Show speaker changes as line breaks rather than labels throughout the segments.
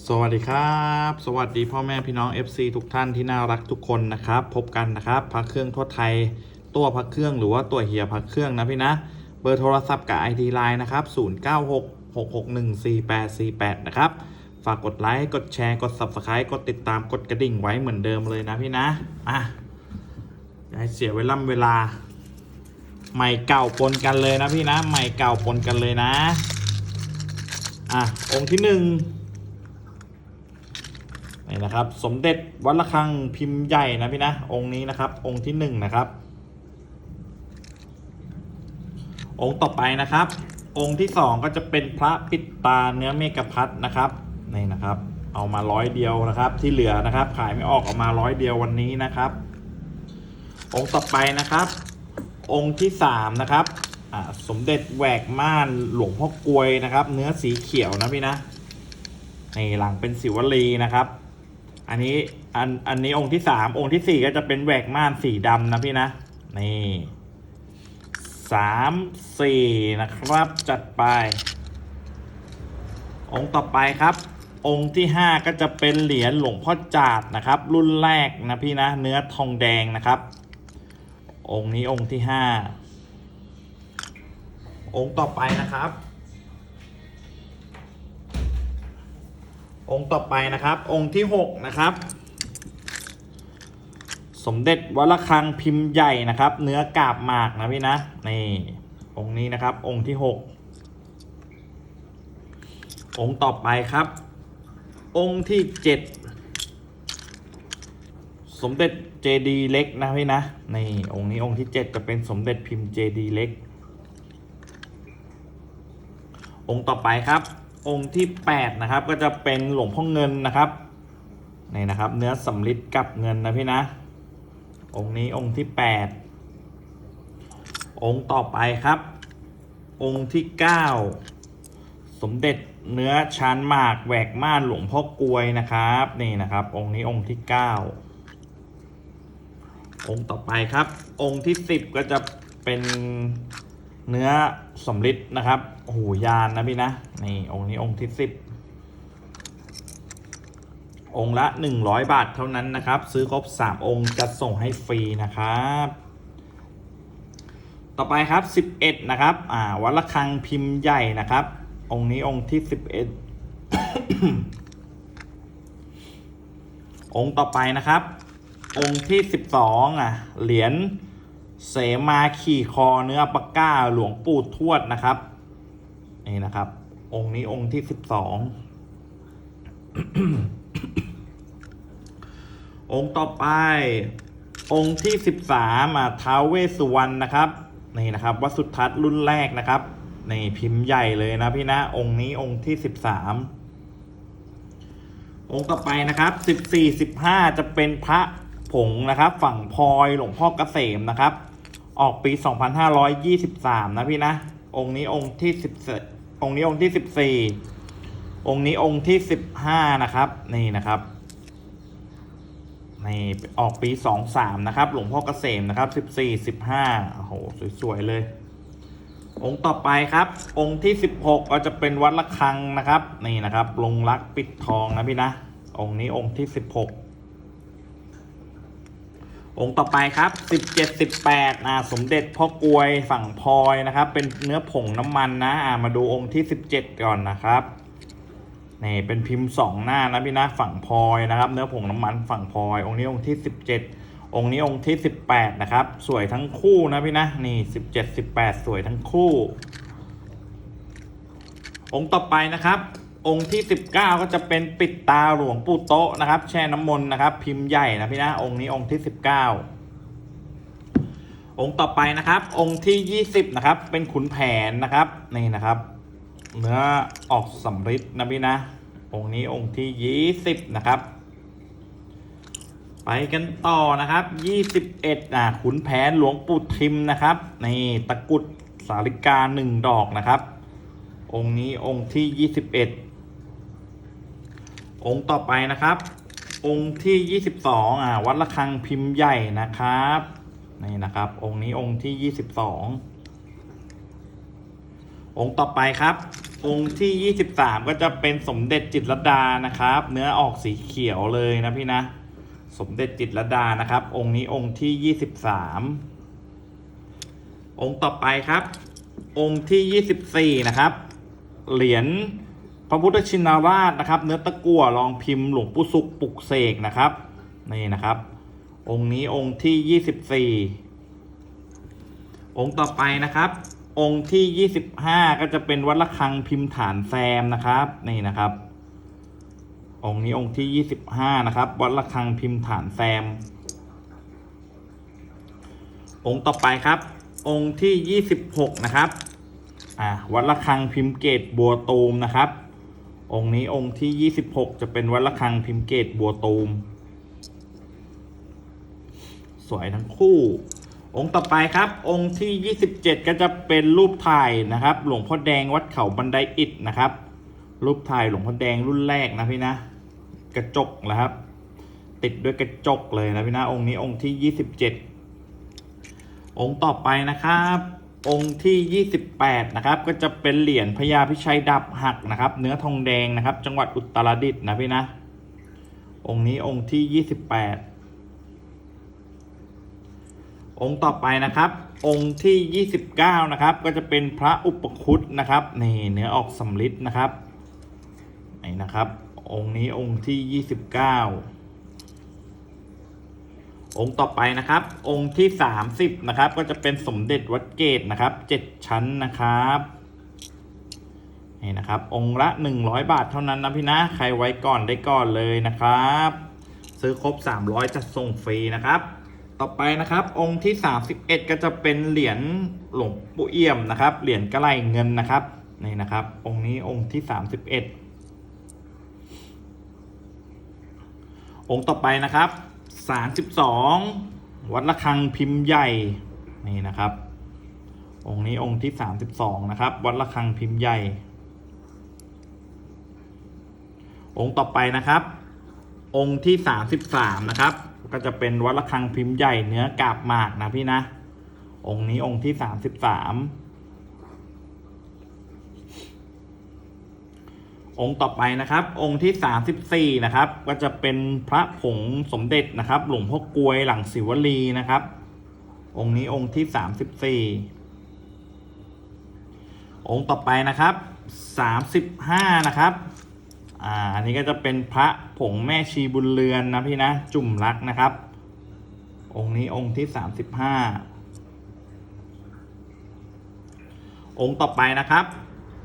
สวัสดีครับ สวัสดีพ่อแม่พี่น้อง FC ทุกท่านที่น่ารักทุกคนนะครับ พบกันนะครับพักเครื่องทั่วไทย ตัวพักเครื่องหรือว่าตัวเฮียพักเครื่องนะพี่นะ เบอร์โทรศัพท์กับ ID Line นะครับ 0966614848 นะครับ ฝากกดไลค์กดแชร์กด Subscribe กดติดตามกดกระดิ่งไว้เหมือนเดิมเลยนะพี่นะอะอย่าให้เสียเวลาเวลา ใหม่เก่าปนกันเลยนะพี่นะ ใหม่เก่าปนกันเลยนะอะองค์ที่หนึ่ง นี่นะครับ สมเด็จวัดระฆังพิมพ์ใหญ่นะพี่นะองค์นี้นะครับ องค์ที่หนึ่งนะครับ องค์ต่อไปนะครับ องค์ที่สองก็จะเป็นพระปิดตาเนื้อเมกพัดนะครับนี่นะครับ เอามาร้อยเดียวนะครับ ที่เหลือนะครับ ขายไม่ออกเอามาร้อยเดียววันนี้นะครับ องค์ต่อไปนะครับ องค์ที่สามนะครับสมเด็จแหวกม่านหลวงพ่อกลวยนะครับ เนื้อสีเขียวนะพี่นะในหลังเป็นสิวลีนะครับ อันนี้อันอันนี้องค์ที่สามองค์ที่สี่ก็จะเป็นแหวกม่านสีดำนะพี่นะ นี่สามสี่นะครับ จัดไป องค์ต่อไปครับ องค์ที่ห้าก็จะเป็นเหรียญหลวงพ่อจาดนะครับ รุ่นแรกนะพี่นะ เนื้อทองแดงนะครับ องค์นี้องค์ที่ห้าองค์ต่อไปนะครับ องค์ต่อไปนะครับ องค์ที่หกนะครับ สมเด็จวัดระฆังพิมพ์ใหญ่นะครับ เนื้อกาบหมากนะพี่นะนี่องค์นี้นะครับ องค์ที่หกองค์ต่อไปครับ องค์ที่เจ็ดสมเด็จเจดีเล็กนะพี่นะนี่องค์นี้องค์ที่เจ็ดจะเป็นสมเด็จพิมพ์เจดีเล็กองค์ต่อไปครับ องค์ที่ 8 นะครับ ก็จะเป็นหลวงพ่อเงินนะครับนี่นะครับ เนื้อสำลิดกับเงินนะพี่นะ องค์นี้องค์ที่ 8 องค์ต่อไปครับ องค์ที่ 9 สมเด็จเนื้อชานหมากแหวกม่านหลวงพ่อกลวยนะครับ นี่นะครับ องค์นี้องค์ที่ 9 องค์ต่อไปครับ องค์ที่ 10 ก็จะเป็น เนื้อสำลิดนะครับโอ้โหยานนะพี่นะ นี่องค์นี้องค์ที่10องค์ละ 100 บาทเท่านั้นนะครับ ซื้อครบ 3 องค์จะส่งให้ฟรีนะครับ ต่อไปครับ 11 นะครับอ่าวัดระฆังพิมพ์ใหญ่นะครับ องค์นี้องค์ที่ 11 องค์ต่อไปนะครับ องค์ที่ 12อะเหรียญ เสมาขี่คอเนื้อปากก้าหลวงปู่ทวดนะครับ นี่นะครับ องค์นี้องค์ที่12องค์ต่อไป องค์ที่13อะท้าวเวสุวรรณนะครับนี่นะครับวัดสุทัศน์รุ่นแรกนะครับนี่พิมพ์ใหญ่เลยนะพี่นะ องค์นี้องค์ที่13องค์ต่อไปนะครับสิบสี่สิบห้าจะเป็นพระผงนะครับ ฝั่งพลอยหลวงพ่อกเกษมนะครับ ออกปี 2523 นะพี่นะ องค์นี้องค์ที่สิบองค์นี้องค์ที่สิบสี่องค์นี้องค์ที่สิบห้านะครับ นี่นะครับนี่ออกปี 23 นะครับ หลวงพ่อเกษมนะครับ 14 15 โอ้โห สวย ๆ เลย องค์ต่อไปครับ องค์ที่ 16 ก็จะเป็นวัดระฆังนะครับ นี่นะครับ ลงรักปิดทองนะพี่นะ องค์นี้องค์ที่ 16 องค์ต่อไปครับ 17 18อ่าสมเด็จพ่อกลวยฝั่งพลอยนะครับ เป็นเนื้อผงน้ำมันนะอ่ามาดูองค์ที่ 17 ก่อนนะครับนี่เป็นพิมพ์สองหน้านะพี่นะฝั่งพลอยนะครับ เนื้อผงน้ำมันฝั่งพลอย องค์นี้องค์ที่ 17 องค์นี้องค์ที่ 18 นะครับ สวยทั้งคู่นะพี่นะนี่ 17 18 สวยทั้งคู่ องค์ต่อไปนะครับ องค์ที่ 19 ก็จะเป็นปิดตาหลวงปู่โตะนะครับ แช่น้ำมนต์นะครับ พิมพ์ใหญ่นะพี่นะองค์นี้องค์ที่ 19 องค์ต่อไปนะครับ องค์ที่ 20 นะครับ เป็นขุนแผนนะครับนี่นะครับ เนื้อออกสำริดนะพี่นะ องค์นี้องค์ที่ 20 นะครับ ไปกันต่อนะครับ 21อะขุนแผนหลวงปู่ทิมนะครับนี่ตะกุดสาริกาหนึ่งดอกนะครับองค์นี้องค์ที่ 21 องค์ต่อไปนะครับ องค์ที่ 22อะวัดระฆังพิมพ์ใหญ่นะครับนี่นะครับ องค์นี้องค์ที่ 22 องค์ต่อไปครับ องค์ที่ 23 ก็จะเป็นสมเด็จจิตรดานะครับ เนื้อออกสีเขียวเลยนะพี่นะสมเด็จจิตรดานะครับ องค์นี้องค์ที่ 23 องค์ต่อไปครับ องค์ที่ 24 นะครับ เหรียญ ระพุทธชินราชนะครับ เนื้อตะกั่วรองพิมพ์หลวงปู่สุขปลุกเสกนะครับนี่นะครับ องค์นี้องค์ที่24องค์ต่อไปนะครับ องค์ที่25ก็จะเป็นวัดระฆังพิมพ์ฐานแซมนะครับนี่นะครับ องค์นี้องค์ที่25นะครับ วัดระฆังพิมพ์ฐานแซม องค์ต่อไปครับ องค์ที่26นะครับอ่าวัดระฆังพิมพ์เกตบัวตูมนะครับ องค์นี้องค์ที่ 26 จะเป็นวัดระฆังพิมพ์เกตบัวตูม สวยทั้งคู่ องค์ต่อไปครับ องค์ที่ 27 ก็จะเป็นรูปถ่ายนะครับ หลวงพ่อแดงวัดเขาบันไดอิฐนะครับ รูปถ่ายหลวงพ่อแดงรุ่นแรกนะพี่นะ กระจกนะครับ ติดด้วยกระจกเลยนะพี่นะ องค์นี้องค์ที่ 27 องค์ต่อไปนะครับ องค์ที่ 28 นะครับ ก็จะเป็นเหรียญพญาพิชัยดับหักนะครับ เนื้อทองแดงนะครับ จังหวัดอุตรดิตถ์นะพี่นะ องค์นี้องค์ที่ 28 องค์ต่อไปนะครับ องค์ที่ 29 นะครับ ก็จะเป็นพระอุปคุตนะครับนี่เนื้อออกสำลิดนะครับนี่นะครับ องค์นี้องค์ที่ 29 องค์ต่อไปนะครับ องค์ที่ 30 นะครับ ก็จะเป็นสมเด็จวัดเกตนะครับ7ชั้นนะครับนี่นะครับ องค์ละ 100 บาทเท่านั้นนะพี่นะ ใครไว้ก่อนได้ก่อนเลยนะครับ ซื้อครบ 300จะส่งฟรีนะครับ ต่อไปนะครับ องค์ที่ 31 ก็จะเป็นเหรียญหลวงปู่เอี่ยมนะครับ เหรียญกระไรเงินนะครับนี่นะครับ องค์นี้องค์ที่ 31 องค์ต่อไปนะครับ 32 วัดระฆังพิมพ์ใหญ่นี่นะครับ องค์นี้องค์ที่ 32 นะครับ วัดระฆังพิมพ์ใหญ่ องค์ต่อไปนะครับ องค์ที่ 33 นะครับ ก็จะเป็นวัดระฆังพิมพ์ใหญ่เนื้อกาบหมากนะพี่นะ องค์นี้องค์ที่ 33 องค์ต่อไปนะครับ องค์ที่ 34 นะครับ ก็จะเป็นพระผงสมเด็จนะครับ หลวงพ่อกลวยหลังศิวลีนะครับ องค์นี้องค์ที่ 34 องค์ต่อไปนะครับ 35 นะครับอ่าอันนี้ก็จะเป็นพระผงแม่ชีบุญเรือนนะพี่นะจุ่มรักนะครับ องค์นี้องค์ที่ 35 องค์ต่อไปนะครับ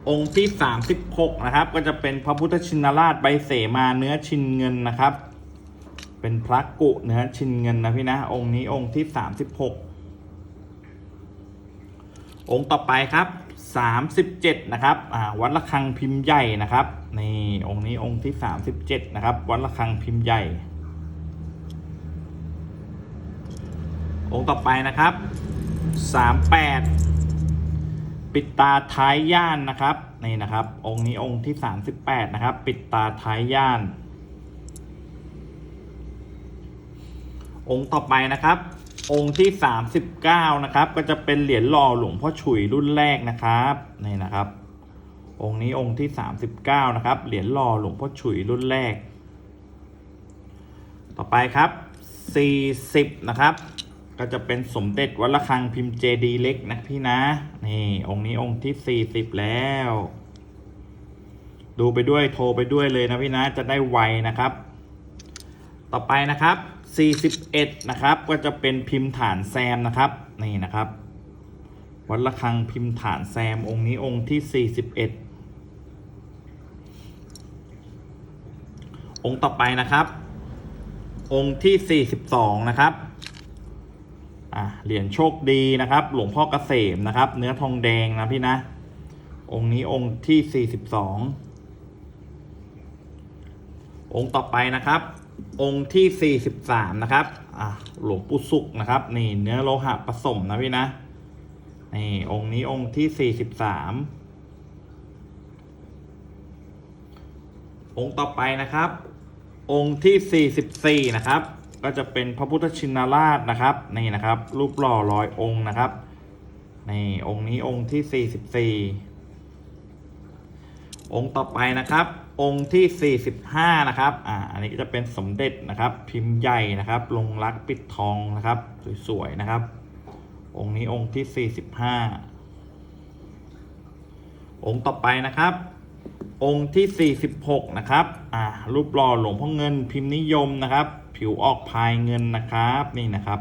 องค์ที่ 36 นะครับ ก็จะเป็นพระพุทธชินราชใบเสมาเนื้อชินเงินนะครับ เป็นพระกุเนื้อชินเงินนะพี่นะ องค์นี้องค์ที่ 36 องค์ต่อไปครับ 37 นะครับอ่าวัดระฆังพิมพ์ใหญ่นะครับนี่องค์นี้องค์ที่ 37 นะครับ วัดระฆังพิมพ์ใหญ่ องค์ต่อไปนะครับ 38 ปิดตาท้ายย่านนะครับนี่นะครับ องค์นี้องค์ที่38นะครับ ปิดตาท้ายย่าน องค์ต่อไปนะครับ องค์ที่39นะครับ ก็จะเป็นเหรียญหล่อหลวงพ่อฉุยรุ่นแรกนะครับนี่นะครับ องค์นี้องค์ที่39นะครับ เหรียญหล่อหลวงพ่อฉุยรุ่นแรก ต่อไปครับ40นะครับ ก็จะเป็นสมเด็จวัดระฆังพิมพ์เจดีเล็กนะพี่นะ นี่ องค์นี้องค์ที่40แล้ว ดูไปด้วยโทรไปด้วยเลยนะพี่นะจะได้ไวนะครับ ต่อไปนะครับ 41 นะครับ ก็จะเป็นพิมพ์ฐานแซมนะครับ นี่นะครับ วัดระฆังพิมพ์ฐานแซมองค์นี้องค์ที่ 41 องค์ต่อไปนะครับ องค์ที่ 42 นะครับ อะเหรียญโชคดีนะครับ หลวงพ่อเกษมนะครับ เนื้อทองแดงนะพี่นะ องค์นี้องค์ที่ 42 องค์ต่อไปนะครับ องค์ที่ 43 นะครับอะหลวงปู่สุกนะครับ นี่เนื้อโลหะผสมนะพี่นะนี่องค์นี้องค์ที่ 43 องค์ต่อไปนะครับ องค์ที่ 44 นะครับ ก็จะเป็นพระพุทธชินราชนะครับนี่นะครับ รูปหล่อร้อยองค์นะครับนี่องค์นี้องค์ที่ 44 องค์ต่อไปนะครับ องค์ที่ 45 นะครับอ่าอันนี้ก็จะเป็นสมเด็จนะครับ พิมพ์ใหญ่นะครับ ลงรักปิดทองนะครับ สวยๆนะครับ องค์นี้องค์ที่ 45 องค์ต่อไปนะครับองค์ที่ 46 นะครับ อ่า รูปหล่อหลวงพ่อเงินพิมพ์นิยมนะครับ ผิวออกพายเงินนะครับ นี่นะครับ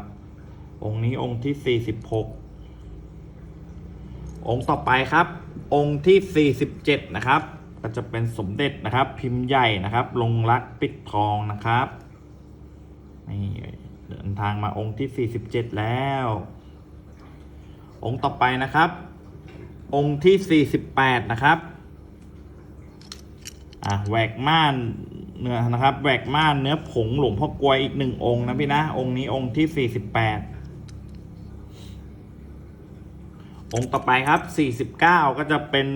องค์นี้องค์ที่ 46 องค์ต่อไปครับ องค์ที่ 47 นะครับ ก็จะเป็นสมเด็จนะครับ พิมพ์ใหญ่นะครับ ลงรักปิดทองนะครับนี่เดินทางมาองค์ที่ 47 แล้ว องค์ต่อไปนะครับ องค์ที่ 48 นะครับอะแหวกม่าน เนื้อนะครับแหวกม่านเนื้อผงหลวงพ่อกลวยอีกหนึ่งองค์นะพี่นะ องค์นี้องค์ที่48องค์ต่อไปครับ49ก็จะเป็น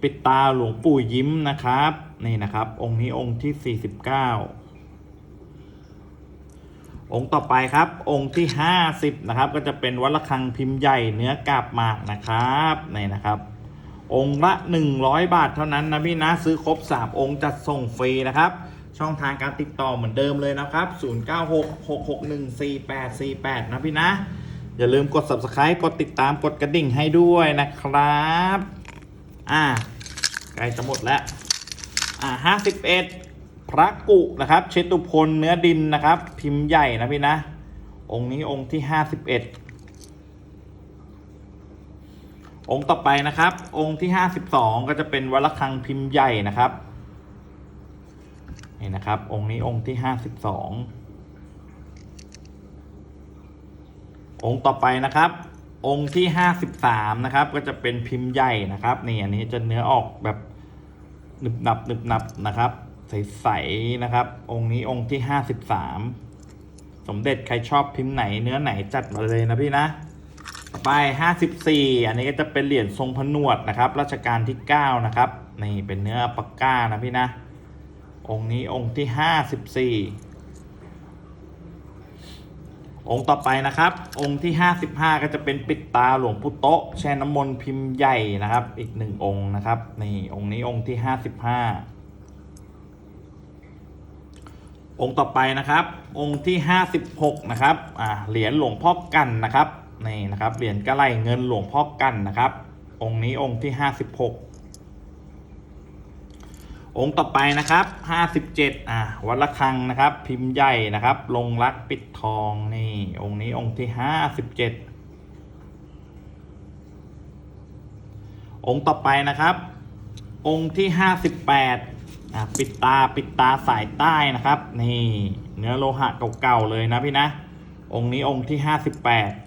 ปิดตาหลวงปู่ยิ้มนะครับ นี่นะครับ องค์นี้องค์ที่49องค์ต่อไปครับ องค์ที่50นะครับ ก็จะเป็นวัดระฆังพิมพ์ใหญ่เนื้อกาบหมากนะครับนี่นะครับ องค์ละ 100 บาทเท่านั้นนะพี่นะซื้อครบ 3 องค์จัดส่งฟรีนะครับ ช่องทางการติดต่อเหมือนเดิมเลยนะครับ 0966614848 นะพี่นะ อย่าลืมกด subscribe กดติดตามกดกระดิ่งให้ด้วยนะครับ อ่าใกล้จะหมดแล้ว อ่า51 พระกุนะครับ เชตุพลเนื้อดินนะครับ พิมพ์ใหญ่นะพี่นะ องค์นี้องค์ที่ 51 องค์ต่อไปนะครับ องค์ที่52ก็จะเป็นวัดระฆังพิมพ์ใหญ่นะครับนี่นะครับ องค์นี้องค์ที่52องค์ต่อไปนะครับ องค์ที่53นะครับ ก็จะเป็นพิมพ์ใหญ่นะครับนี่อันนี้จะเนื้อออกแบบหนึบหนับหนึบหนับนะครับ ใสๆนะครับ องค์นี้องค์ที่53สมเด็จใครชอบพิมพ์ไหนเนื้อไหนจัดมาเลยนะพี่นะ ไป 54 อันนี้ก็จะเป็นเหรียญทรงผนวดนะครับรัชกาลที่ 9 นะครับนี่เป็นเนื้อปากก้านะพี่นะ องค์นี้องค์ที่ 54 องค์ต่อไปนะครับ องค์ที่ 55 ก็จะเป็นปิดตาหลวงพุโตะแช่น้ำมนต์พิมพ์ใหญ่นะครับ อีกหนึ่งองค์นะครับนี่องค์นี้องค์ที่ 55องค์ต่อไปนะครับ องค์ที่ 56 นะครับ อ่า เหรียญหลวงพ่อกันนะครับ นี่นะครับเหรียญกระไหลเงินหลวงพ่อกันนะครับ องค์นี้องค์ที่56องค์ต่อไปนะครับ57อ่าวัดระฆังนะครับ พิมพ์ใหญ่นะครับ ลงรักปิดทองนี่ องค์นี้องค์ที่57องค์ต่อไปนะครับ องค์ที่58อ่าปิดตาปิดตาสายใต้นะครับ นี่ เนื้อโลหะเก่าๆเลยนะพี่นะ องค์นี้องค์ที่58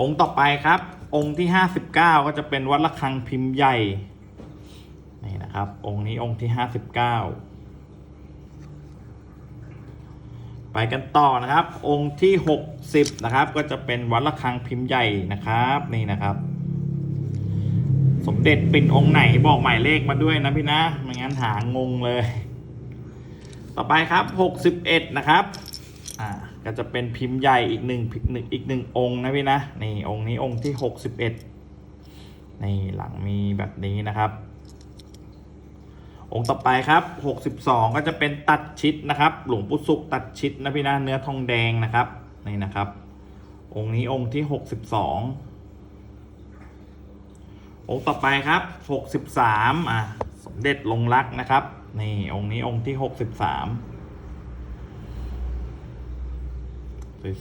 องค์ต่อไปครับ องค์ที่59ก็จะเป็นวัดระฆังพิมพ์ใหญ่นี่นะครับ องค์นี้องค์ที่59ไปกันต่อนะครับ องค์ที่60นะครับ ก็จะเป็นวัดระฆังพิมพ์ใหญ่นะครับนี่นะครับ สมเด็จเป็นองค์ไหนบอกหมายเลขมาด้วยนะพี่นะไม่งั้นหางงเลย ต่อไปครับ61นะครับ ก็จะเป็นพิมพ์ใหญ่อีกหนึ่งอีกหนึ่งองค์นะพี่นะนี่องค์นี้องค์ที่ 61นี่หลังมีแบบนี้นะครับ องค์ต่อไปครับ 62 ก็จะเป็นตัดชิดนะครับ หลวงปู่สุกตัดชิดนะพี่นะเนื้อทองแดงนะครับนี่นะครับ องค์นี้องค์ที่ 62 องค์ต่อไปครับ 63อะสมเด็จลงรักนะครับนี่องค์นี้องค์ที่ 63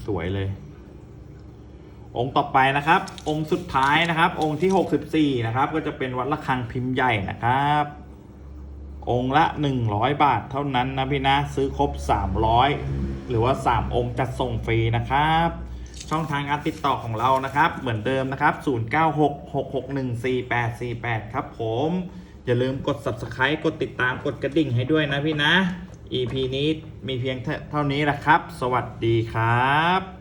สวยๆเลย องค์ต่อไปนะครับ องค์สุดท้ายนะครับ องค์ที่64นะครับ ก็จะเป็นวัดระฆังพิมพ์ใหญ่นะครับ องค์ละ100บาทเท่านั้นนะพี่นะซื้อครบ300หรือว่า3องค์จัดส่งฟรีนะครับช่องทางการติดต่อของเรานะครับ เหมือนเดิมนะครับ 0966614848 ครับผม อย่าลืมกด subscribe กดติดตามกดกระดิ่งให้ด้วยนะพี่นะ EP นี้มีเพียงเท่านี้แหละครับ สวัสดีครับ